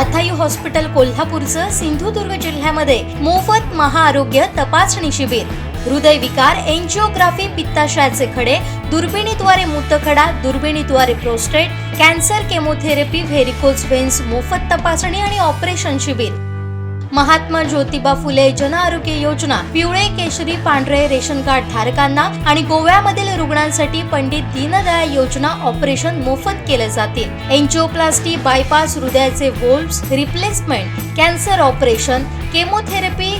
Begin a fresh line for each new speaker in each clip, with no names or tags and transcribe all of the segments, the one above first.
अथाई hospital कोल्हापूरचं Sindhudurg जिल्ह्यामध्ये मोफत महाआरोग्य तपासणी शिबिर. हृदयविकार एन्जिओग्राफी पित्ताशयाचे खडे दुर्बिणीद्वारे मूतखडा दुर्बिणीद्वारे prostate cancer chemotherapy varicose veins मोफत तपासणी आणि ऑपरेशन शिबिर. महात्मा ज्योतिबा फुले जन आरोग्य योजना पिवळे केशरी पांढरे रेशन कार्ड धारकांना आणि गोव्यामधील रुग्णांसाठी पंडित दीनदयाळ योजना ऑपरेशन मोफत केले जातील एन्जिओप्लास्टी बायपास हृदयाचे valves replacement cancer operation chemotherapy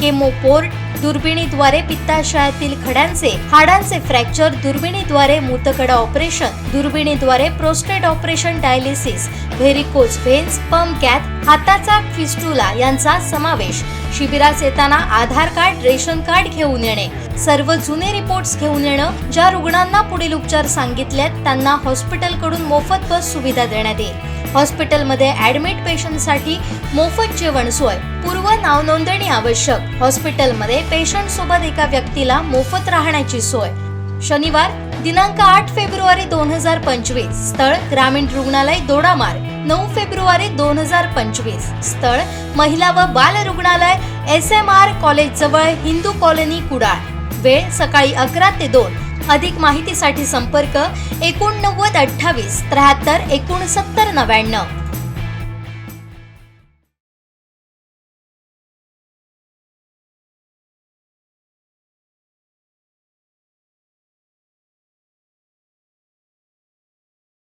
chemoport दुर्बिणीद्वारे पित्ताशयातील खड्यांचे हाडांचे फ्रॅक्चर दुर्बिणीद्वारे मूतकडा operation दुर्बिणीद्वारे prostate operation dialysis varicose veins pump cath हाताचा फिस्टुला यांचा समावेश. शिबिरास येताना आधार कार्ड रेशन कार्ड घेऊन येणे. सर्व जुने रिपोर्ट्स घेऊन येणं ज्या रुग्णांना पुढील उपचार सांगितलेत त्यांना हॉस्पिटलकडून मोफत बस सुविधा देण्यात येईल. हॉस्पिटलमध्ये ऍडमिट पेशंटसाठी मोफत जेवण सोय पूर्व नाव नोंदणी आवश्यक. हॉस्पिटलमध्ये पेशंट सोबत एका व्यक्तीला मोफत राहण्याची सोय. शनिवार दिनांक आठ फेब्रुवारी दोन हजार पंचवीस. स्थळ ग्रामीण रुग्णालय दोडामार्ग. नऊ फेब्रुवारी दोन हजार पंचवीस. स्थळ महिला व बाल रुग्णालय एस एम आर कॉलेज जवळ हिंदू कॉलनी कुडाळ. वेळ सकाळी अकरा ते दोन. अधिक माहितीसाठी संपर्क एकोणनव्वद अठ्ठावीस त्र्याहत्तर एकोणसत्तर नव्याण्णव.